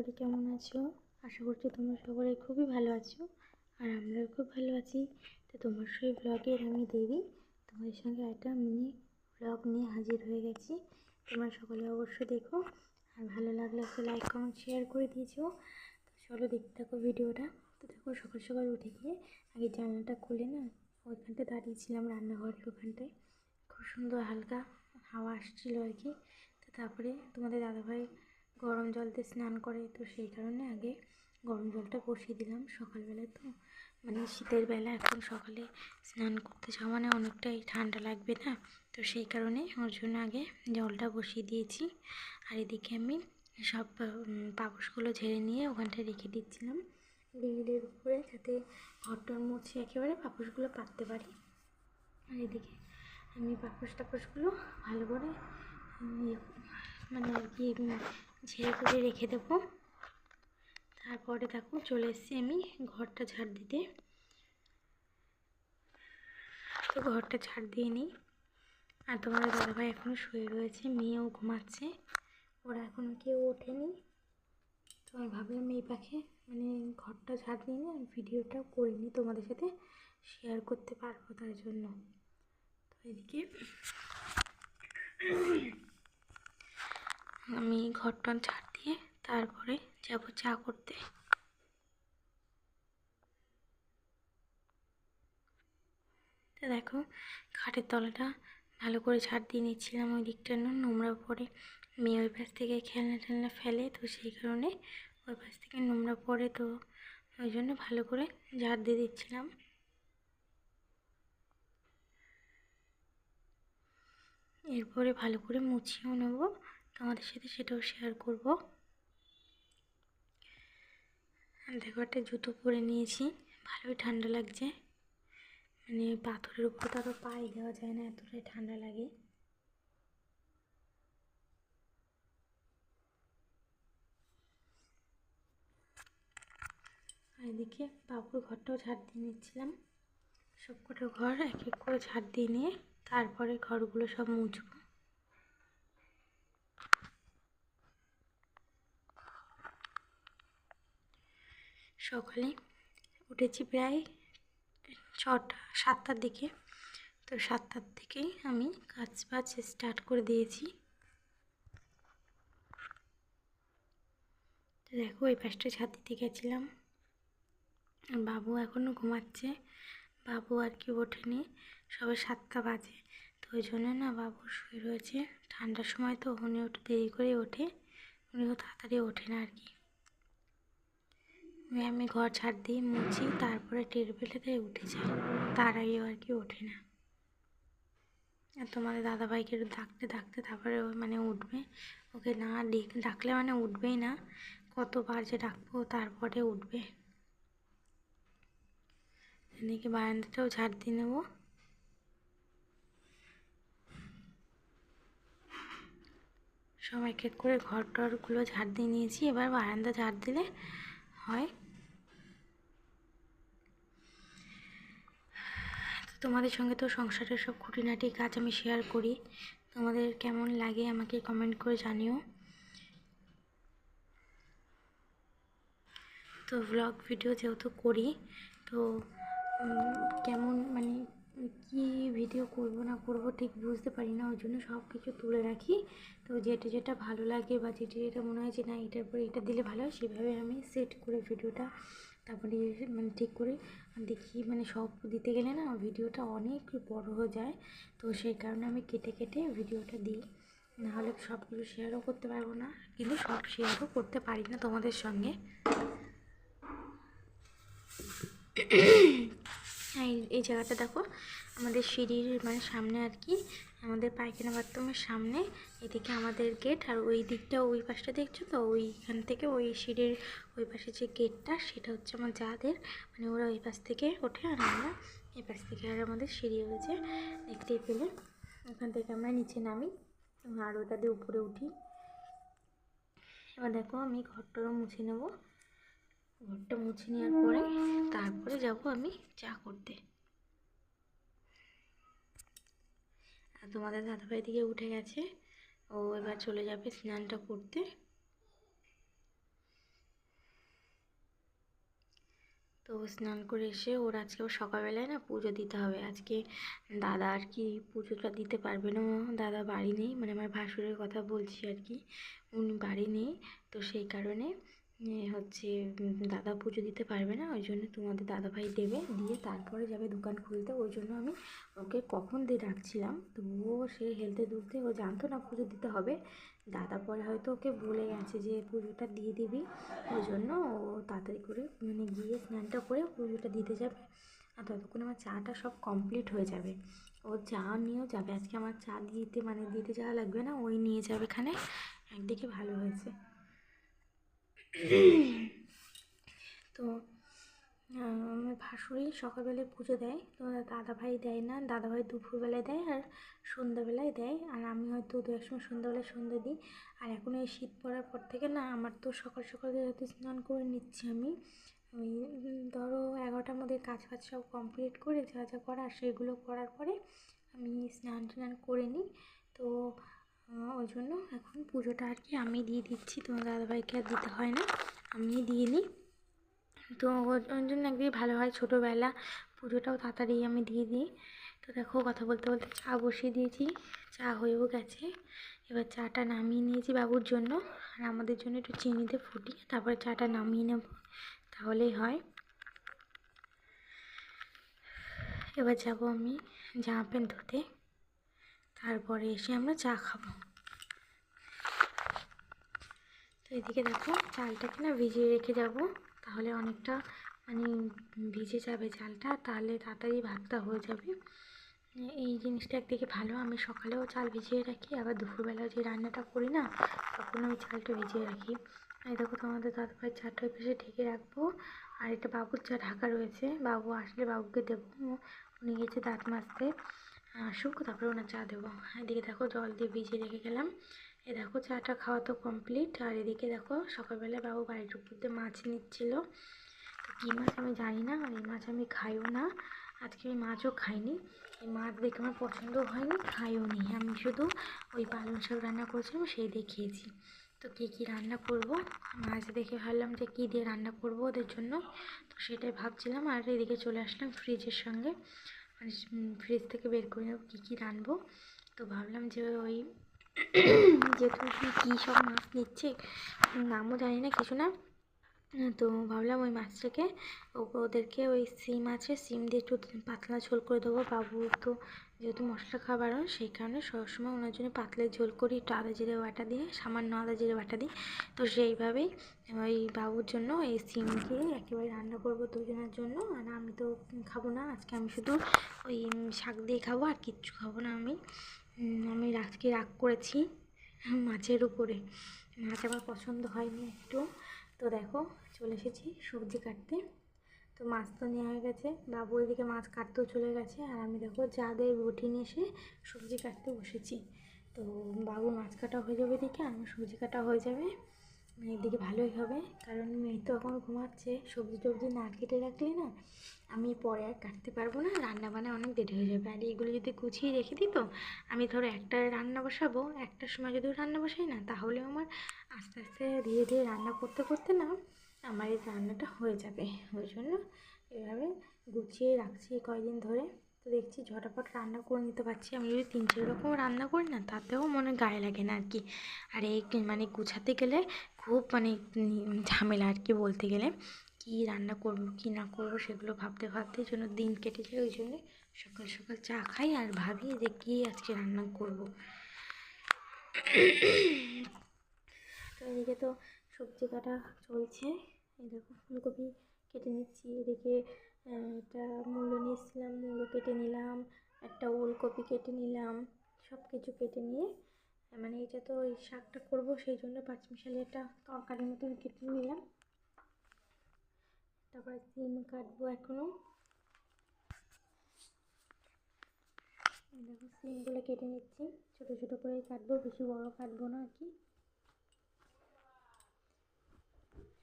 করি কেমন আছো? আশা করছি তোমরা সকলে খুবই ভালো আছো। আর আমরাও খুব ভালো আছি। তো তোমার সেই ব্লগের আমি দেবী। তোমাদের সঙ্গে একটা মিনি ব্লগ নিয়ে হাজির হয়ে গেছি। তোমরা সকলে অবশ্যই দেখো। আর ভালো লাগলে একটা লাইক কমেন্ট শেয়ার করে দিয়েছ। তো চলো দেখতে থাকো ভিডিওটা। তো দেখো, সকাল সকাল উঠে গিয়ে আগে জানলাটা খুলে না, ওইখানটায় দাঁড়িয়েছিলাম রান্নাঘরের ওখানটায়। খুব সুন্দর হালকা হাওয়া আসছিল আর কি। তো তারপরে তোমাদের দাদাভাই গরম জল দিয়ে স্নান করে তো সেই কারণে আগে গরম জলটা বসিয়ে দিলাম সকালবেলায় তো। মানে শীতের বেলা এখন সকালে স্নান করতে যাওয়া মানে অনেকটাই ঠান্ডা লাগবে না তো সেই কারণে ওর জন্য আগে জলটা বসিয়ে দিয়েছি। আর এদিকে আমি সব উম, পাপোশগুলো ঝেড়ে নিয়ে ওখানটায় রেখে দিচ্ছিলাম। গ্রিলের উপরে যাতে ঘরটর মুছে একেবারে পাপোশগুলো পাততে পারি। আর এদিকে আমি পাপোশ টাপোশগুলো ভালো করে ইয়ে মানে আর কি ঝেড়ে করে রেখে দেবো। তারপরে দেখো চলে এসেছি আমি ঘরটা ঝাড় দিতে। তো ঘরটা ঝাড় দিয়ে নিই। আর তোমাদের দাদাভাই এখনও শুয়ে রয়েছে, মেয়েও ঘুমাচ্ছে। ওরা এখনও কেউ ওঠেনি। তো আমি ভাবলাম এই পাখে মানে ঘরটা ঝাড় দিয়ে নিয়ে ভিডিওটা করে নিই, তোমাদের সাথে শেয়ার করতে পারব তার জন্য। তো এদিকে আমি ঘরটা ঝাড় দিয়ে তারপরে যাব চা করতে। দেখো, খাটের তলাটা ভালো করে ঝাড় দিয়ে নিচ্ছিলাম, ওই দিকটা না নোংরা পড়ে। মেয়ে ওই পাশ থেকে খেলনা টেলনা ফেলে, তো সেই কারণে ওই পাশ থেকে নোংরা পড়ে, তো ওই জন্য ভালো করে ঝাড় দিয়ে দিচ্ছিলাম। এরপরে ভালো করে মুছিয়েও নেব। তোমাদের সাথে সেটাও শেয়ার করব। দেখো একটা জুতো পরে নিয়েছি, ভালোই ঠান্ডা লাগছে। মানে পাথরের উপর তো আরও পায়ে দেওয়া যায় না, এতটাই ঠান্ডা লাগে। এদিকে বাবুর ঘরটাও ঝাড় দিয়ে নিচ্ছিলাম। সবকটা ঘর এক এক করে ঝাড় দিয়ে নিয়ে, তারপরে ঘরগুলো সব মুছবো। সকালে উঠেছি প্রায় ছটা, সাতটার দিকে। তো সাতটার থেকেই আমি কাজ বাজ স্টার্ট করে দিয়েছি। দেখো ওই পাশটা ছাদ দিতে গেছিলাম। বাবু এখনও ঘুমাচ্ছে। বাবু আর কি ওঠেনি। সবে সাতটা বাজে। তো ওই জন্য না বাবু শুয়ে রয়েছে। ঠান্ডার সময় তো উনি একটু দেরি করে ওঠে। উনিও তাড়াতাড়ি ওঠে না আর কি। আমি ঘর ছাড় দিয়ে মুছি, তারপরে টের পেলেতে উঠে যায়। তার আগেও আর কি ওঠে না। আর তোমাদের দাদাভাইকে একটু ডাকতে ডাকতে তারপরে ও মানে উঠবে। ওকে না ডেকে, ডাকলে মানে উঠবেই না। কতবার যে ডাকবো তারপরে উঠবে। এদিকে বারান্দাটাও ঝাড় দিয়ে নেব। সব এক এক করে ঘর টরগুলো ঝাড় দিয়ে নিয়েছি। এবার বারান্দা ঝাড় দিলে হয়? তোমাদের সঙ্গে তো সংসারের সব খুঁটিনাটি কাজ আমি শেয়ার করি। তোমাদের কেমন লাগে আমাকে কমেন্ট করে জানিও। তো ব্লগ ভিডিও যেহেতু করি, তো কেমন মানে কি ভিডিও করব না করব ঠিক বুঝতে পারি না, ওই জন্য সব কিছু তুলে রাখি। তো যেটা যেটা ভালো লাগে বা যেটা যেটা মনে হয় যে না, এটার পরে এটা দিলে ভালো হয়, সেভাবে আমি সেট করে ভিডিওটা তারপরে মানে ঠিক করে দেখি। মানে সব দিতে গেলে না ভিডিওটা অনেক বড় হয়ে যায়। তো সেই কারণে আমি কেটে কেটে ভিডিওটা দিই। নাহলে সব কিছু শেয়ারও করতে পারব না, কিন্তু সব শেয়ারও করতে পারি না তোমাদের সঙ্গে। এই এই জায়গাটা দেখো। আমাদের সিঁড়ির মানে সামনে আর কি, আমাদের পায়খানা বাথরুমের সামনে, এদিকে আমাদের গেট আর ওই দিকটা ওই পাশটা দেখছ তো? ওইখান থেকে ওই সিঁড়ির ওই পাশে যে গেটটা সেটা হচ্ছে আমার যাদের। মানে ওরা ওই পাশ থেকে ওঠে আর আমরা এই পাশ থেকে আর আমাদের সিঁড়ি হয়েছে দেখতেই পেলে। ওখান থেকে আমরা নিচে নামি আর ওটা দিয়ে উপরে উঠি। এবার দেখো আমি ঘরটারও মুছে নেব। ঘরটা মুছে নেওয়ার পরে তারপরে যাব আমি চা করতে। আর তোমাদের দাদাভাই দিকে উঠে গেছে, ও এবার চলে যাবে স্নানটা করতে। তো স্নান করে এসে ওর আজকে সকালবেলায় না পুজো দিতে হবে। আজকে দাদা আর কি পুজোটা দিতে পারবে না, দাদা বাড়ি নেই মানে আমার ভাসুরের কথা বলছি আর কি। উনি বাড়ি নেই, তো সেই কারণে হচ্ছে দাদা পুজো দিতে পারবে না, ওই জন্য তোমাদের দাদাভাই দেবে, দিয়ে তারপরে যাবে দোকান খুলতে, ওই জন্য আমি ওকে কখন দিয়ে ডাকছিলাম, তো ও সে হেলতে দুলতে ও জানতো না পুজো দিতে হবে, দাদা পরে হয়তো ওকে বলে গেছে যে পুজোটা দিয়ে দিবি, ওই জন্য ও তাড়াতাড়ি করে মানে গিয়ে স্নানটা করে পুজোটা দিতে যাবে, আর ততক্ষণ আমার চাটা সব কমপ্লিট হয়ে যাবে, ও চা নিয়েও যাবে, আজকে আমার চা দিতে মানে দিতে যাওয়া লাগবে না, ওই নিয়ে যাবে এখানে একদিকে ভালো হয়েছে। তো আমার ভাসুরি সকালবেলায় পুজো দেয়, তো দাদাভাই দেয় না, দাদাভাই দুপুরবেলায় দেয় আর সন্ধ্যাবেলায় দেয়। আর আমি হয়তো দু এক সময় সন্ধ্যাবেলায় সন্ধ্যা দিই। আর এখন এই শীত পড়ার পর থেকে না, আমার তো সকাল সকাল যেহেতু স্নান করে নিচ্ছি আমি ওই ধরো এগারোটার মধ্যে কাজ ফাজ সব কমপ্লিট করে যা যা করার, সেগুলো করার পরে আমি স্নান টান করে নিই। তো ওই জন্য এখন পুজোটা আর কি আমি দিয়ে দিচ্ছি। তোমার দাদাভাইকে আর দিতে হয় না আমি দিয়ে নিই। তো ওই জন্য একদিকে ভালো হয় ছোটোবেলা, পুজোটাও তাড়াতাড়ি আমি দিয়ে দিই। তো দেখো কথা বলতে বলতে চা বসিয়ে দিয়েছি, চা হয়েও গেছে। এবার চাটা নামিয়ে নিয়েছি বাবুর জন্য, আর আমাদের জন্য একটু চিনিতে ফুটিয়ে তারপরে চাটা নামিয়ে নেব, তাহলেই হয়। এবার যাব আমি জামা প্যান্ট ধুতে। তারপরে এসে আমরা চা খাব। তো এদিকে দেখো চালটাকে না ভিজিয়ে রেখে যাব, তাহলে অনেকটা মানে ভিজে যাবে চালটা, তাহলে তাড়াতাড়ি ভাতটা হয়ে যাবে। এই জিনিসটা একদিকে ভালো, আমি সকালেও চাল ভিজিয়ে রাখি, আবার দুপুরবেলা যে রান্নাটা করি না, তখন আমি চালটা ভিজিয়ে রাখি। এই দেখো তোমাদের দাদাভাই ওই পাশে ঢেকে রাখব, আর এটা বাবুর চা ঢাকা রয়েছে, বাবু আসলে বাবুকে দেবো, উনি গেছে দাঁত মাজতে। আসুক তারপরে ওনার চা দেবো। এদিকে দেখো জল দিয়ে ভিজিয়ে রেখে গেলাম। এ দেখো চাটা খাওয়া তো কমপ্লিট আর এদিকে দেখো সকালবেলা বাবু বাড়ির উপর দিয়ে মাছ নিচ্ছিল। তো কী মাছ আমি জানি না আর এই মাছ আমি খাইও না। আজকে আমি মাছও খাইনি। এই মাছ দেখে আমার পছন্দও হয়নি, খাইও নি। আমি শুধু ওই পালং শাক রান্না করেছিলাম, সেই দিয়ে খেয়েছি। তো কী কী রান্না করব? মাছ দেখে ভাবলাম যে কী দিয়ে রান্না করব ওদের জন্য। তো সেটাই ভাবছিলাম, আর এদিকে চলে আসলাম ফ্রিজের সঙ্গে। মানে ফ্রিজ থেকে বের করে নেব, কী কী রানবো তো ভাবলাম যে ওই যেহেতু কী সব মাছ নিচ্ছে, নামও জানি না, কিছু না। তো ভাবলাম ওই মাছটাকে ওদেরকে ওই সিম আছে, সিম দিয়ে একটু পাতলা ঝোল করে দেবো। বাবু তো যেহেতু মশলা খাবার বারণ সেই কারণে সবসময় ওনার জন্য পাতলা ঝোল করি, একটু আদা জিরে বাটা দিয়ে, সামান্য আদা জিরে বাটা দিই তো সেইভাবেই ওই বাবুর জন্য এই সিম দিয়ে একেবারে রান্না করব দুজনের জন্য। আর আমি তো খাব না, আজকে আমি শুধু ওই শাক দিয়ে খাব আর কিচ্ছু খাব না আমি। আমি আজকে রাগ করেছি মাছের উপরে। মাছ আমার পছন্দ হয়নি একটু। তো দেখো, চলে এসেছি সবজি কাটতে। তো মাছ তো নেওয়া হয়ে গেছে। বাবু এদিকে মাছ কাটতেও চলে গেছে। আর আমি দেখো, যাদের রুটি নিয়ে এসে সবজি কাটতে বসেছি। তো বাবু মাছ কাটা হয়ে যাবে দেখে আমার সবজি কাটা হয়ে যাবে। এদিকে ভালোই হবে। কারণ মেয়ে তো এখন ঘুমাচ্ছে, সবজি টবজি না কেটে রাখলে না আমি পরে আর কাটতে পারব না রান্না বান্না অনেক দেরি হয়ে যাবে। আর এগুলো যদি গুছিয়ে রেখে দিত আমি ধরো একটা রান্না বসাবো একটার সময় যদি রান্না বসাই না, তাহলেও আমার আস্তে আস্তে ধীরে ধীরে রান্না করতে করতে না আমার এই রান্নাটা হয়ে যাবে। ওই জন্য এভাবে গুছিয়ে রাখছি কয়দিন ধরে। তো দেখছি ঝটাপট রান্না করে নিতে পারছি। আমি যদি তিন চার রকম রান্না করি না, তাতেও মনে গায়ে লাগে না আর কি। আর এই মানে গুছাতে গেলে খুব মানে ঝামেলা আর কি বলতে গেলে। কী রান্না করব, কী না করব সেগুলো ভাবতে ভাবতে জন্য দিন কেটে যায়। ওই জন্য সকাল সকাল চা খাই আর ভাবি যে কী আজকে রান্না করব। তো এদিকে তো সবজি কাটা চলছে। দেখো ফুলকপি কেটে নিচ্ছি। এদিকে একটা মূলো নিয়ে এসেছিলাম মূলো কেটে নিলাম, একটা ওলকপি কেটে নিলাম সব কিছু কেটে নিয়ে মানে এটা তো ওই শাকটা করব, সেই জন্য পাঁচমিশালি একটা তরকারির মতন কেটে নিলাম। তারপরে সিম কাটবো এখনও দেখো, সিমগুলো কেটে নিচ্ছি। ছোটো ছোটো করে কাটবো, বেশি বড় কাটবো না আর কি।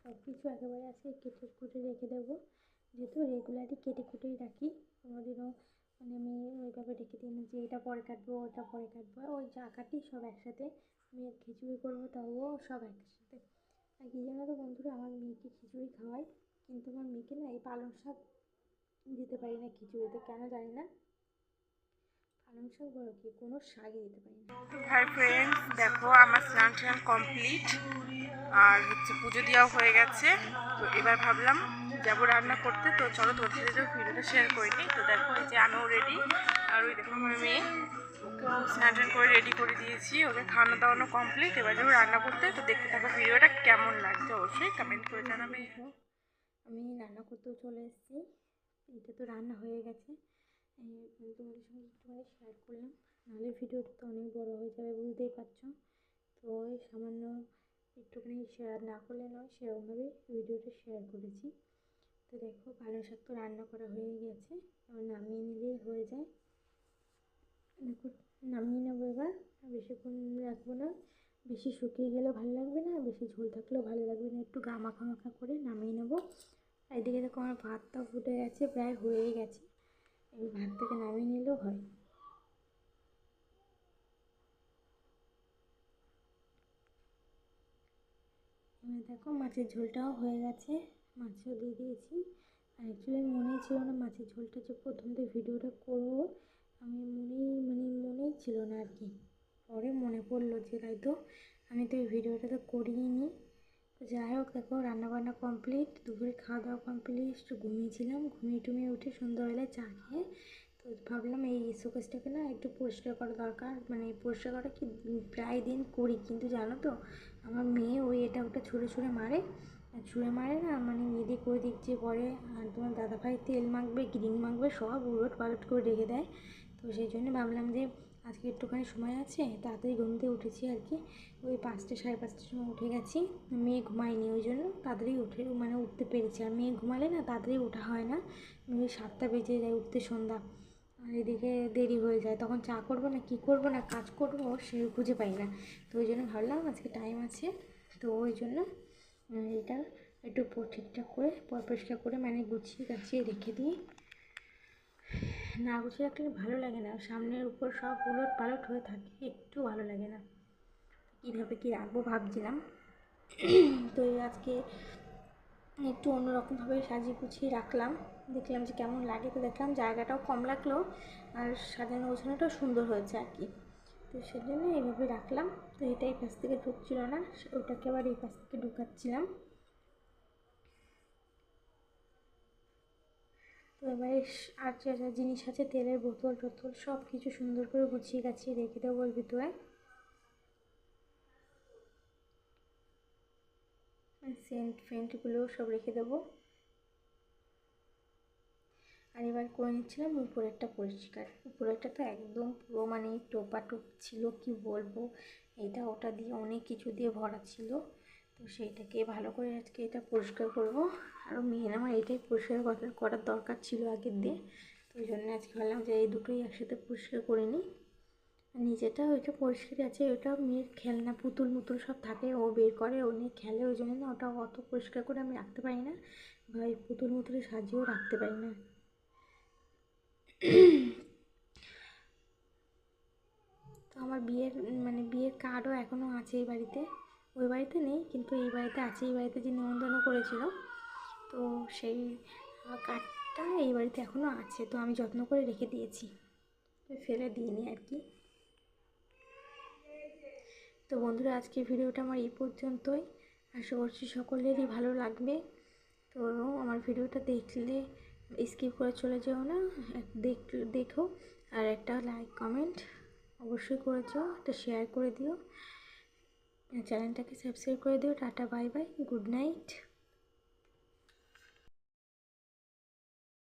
সব কিছু একেবারে আজকে কেটে কুটে রেখে দেবো। যেহেতু রেগুলারই কেটে কুটেই রাখি, কোনোদিনও মানে আমি ওইভাবে রেখে দিই না যে এটা পরে কাটবো, ওটা পরে কাটবো। ওই যা কাটি সব একসাথে মেয়ের খিচুড়ি করব তাও সব একসাথে। আর কি জানো তো বন্ধুরা, আমার মেয়েকে খিচুড়ি খাওয়াই, কিন্তু আমার মেয়েকে না এই পালং শাক দিতে পারি না খিচুড়িতে, কেন জানি না? পালং শাক বড় কি, কোনো শাকই দিতে পারি না। ভাই ফ্রেন্ডস দেখো আমার স্নান টান কমপ্লিট আর হচ্ছে পুজো দেওয়া হয়ে গেছে। তো এবার ভাবলাম যাব রান্না করতে, তো চলো তোমাদের সাথে ভিডিওটা শেয়ার করে নিই। তো দেখো এই যে আমিও রেডি আর ওই দেখো আমার মেয়ে। ওকে স্নান করে রেডি করে দিয়েছি, ওকে খাওয়ানো দাওয়ানো কমপ্লিট এবার যাব রান্না করতে, তো দেখতে থাকো ভিডিওটা কেমন লাগছে, অবশ্যই কমেন্ট করে জানাবে। আমি রান্না করতেও চলে এসেছি, এটা তো রান্না হয়ে গেছে। তোমাদের সঙ্গে একটুখানি শেয়ার করলাম, নাহলে ভিডিওটা তো অনেক বড় হয়ে যাবে বুঝতেই পারছ। তো সামান্য একটুখানি শেয়ার না করলে নয়, সেরকমভাবে ভিডিওটা শেয়ার করেছি। তো দেখো পালং শাক তো রান্না করা হয়ে গেছে। এবার নামিয়ে নিলেই হয়ে যায়। দেখো, নামিয়ে নেব এবার। বেশিক্ষণ রাখব না। বেশি শুকিয়ে গেলেও ভালো লাগবে না, বেশি ঝোল থাকলেও ভালো লাগবে না। একটু গা মাখা মাখা করে নামিয়ে নেব। এদিকে দেখো আমার ভাতটা ফুটে গেছে, প্রায় হয়েই গেছে। এই ভাত থেকে নামিয়ে নিলেও হয়। দেখো মাছের ঝোলটাও হয়ে গেছে। মাছও দিয়ে দিয়েছি। আর অ্যাকচুয়ালি মনেই ছিল না মাছের ঝোলটা যে প্রথম থেকে ভিডিওটা করব। আমি মনেই মানে মনেই ছিল না আর কি। পরে মনে পড়ল যে তাই তো, আমি তো এই ভিডিওটা তো করিই নি তো যাই হোক, দেখো, রান্নাবান্না কমপ্লিট দুপুরে খাওয়া দাওয়া কমপ্লিট একটু ঘুমিয়েছিলাম। ঘুমিয়ে টুমিয়ে উঠে সন্ধ্যাবেলায় চা খেয়ে, তো ভাবলাম এই শোকেসটাকে না একটু পরিষ্কার করা দরকার। মানে পরিষ্কার করা কি প্রায় দিন করি, কিন্তু জানো তো, আমার মেয়ে ওই এটা ওটা ছুঁড়ে ছুঁড়ে মারে। ছুঁড়ে মারে না মানে এদিক ওদিক যে করে, আর তোমার দাদাভাই তেল মাখবে গ্রিন মাখবে, সব উলট পালট করে রেখে দেয়। তো সেই জন্য ভাবলাম যে আজকে একটুখানি সময় আছে, তাড়াতাড়ি ঘুম থেকে উঠেছি আর কি। ওই পাঁচটা, সাড়ে পাঁচটার সময় উঠে গেছি, মেয়ে ঘুমায়নি, ওই জন্য তাড়াতাড়ি উঠে মানে উঠতে পেরেছি। আর মেয়ে ঘুমালে না তাড়াতাড়ি ওঠা হয় না ওই সাতটা বেজে যায় উঠতে সন্ধ্যা। আর এদিকে দেরি হয়ে যায়, তখন চা করব না, কী করব না, কাজ করব সে খুঁজে পাই না। তো ওই জন্য ভাবলাম আজকে টাইম আছে, তো ওই জন্য এটা একটু ঠিকঠাক করে পরিষ্কার করে মানে গুছিয়ে গাছিয়ে রেখে দিই। না গুছিয়ে রাখলে ভালো লাগে না। সামনের উপর সব উলট পালট হয়ে থাকে, একটু ভালো লাগে না। কীভাবে কী রাখব ভাবছিলাম। তো আজকে একটু অন্যরকমভাবে সাজিয়ে গুছিয়ে রাখলাম। দেখলাম যে কেমন লাগে, তো দেখলাম জায়গাটাও কম লাগল আর সাজানো গোছানোটাও সুন্দর হয়েছে আর কি। তো সেজন্য এইভাবে রাখলাম। তো এটা এই পাশ থেকে ঢুকছিল না, ওটাকে আবার এই পাশ থেকে ঢুকাচ্ছিলাম। তো এবারে আর যা যা জিনিস আছে, তেলের বোতল টোতল সব কিছু সুন্দর করে গুছিয়ে গাছিয়ে রেখে দেবো ওর ভিতরে। সেন্ট ফেন্টগুলো সব রেখে দেবো। এবার করে নিচ্ছিলাম, উপরেরটা পরিষ্কার। উপরেরটা তো একদম পুরো মানে টোপাটোপ ছিল, কি বলব? এটা ওটা দিয়ে অনেক কিছু দিয়ে ভরা ছিল। তো সেইটাকে ভালো করে আজকে এটা পরিষ্কার করব। আর মেয়ের আমার এটাই পরিষ্কার করার দরকার ছিল আগের দিয়ে তো ওই জন্য আজকে ভাবলাম যে এই দুটোই একসাথে পরিষ্কার করে নিই। নিচেটা ওইটা পরিষ্কার আছে ওটা মেয়ের খেলনা পুতুল মুতুল সব থাকে, ও বের করে, ও নিয়ে খেলে, ওই জন্য না ওটা অত পরিষ্কার করে আমি রাখতে পারি না। বা এই পুতুল মুতুলে সাজিয়েও রাখতে পারি না। তো আমার বিয়ের মানে বিয়ের কার্ডও এখনও আছে এই বাড়িতে। ওই বাড়িতে নেই, কিন্তু এই বাড়িতে আছে, এই বাড়িতে যে নিমন্ত্রণ করেছিল। তো সেই কার্ডটা এই বাড়িতে এখনও আছে, তো আমি যত্ন করে রেখে দিয়েছি। ফেলে দিইনি আর কি। তো বন্ধুরা আজকে ভিডিওটা আমার এই পর্যন্তই। আশা করছি সকলেরই ভালো লাগবে। তো আমার ভিডিওটা দেখলে স্কিপ করে চলে যেও না। দেখ, দেখো। আর একটা লাইক কমেন্ট অবশ্যই করে যেও। একটা শেয়ার করে দিও। চ্যানেলটাকে সাবস্ক্রাইব করে দিও। Ta ta bye bye good night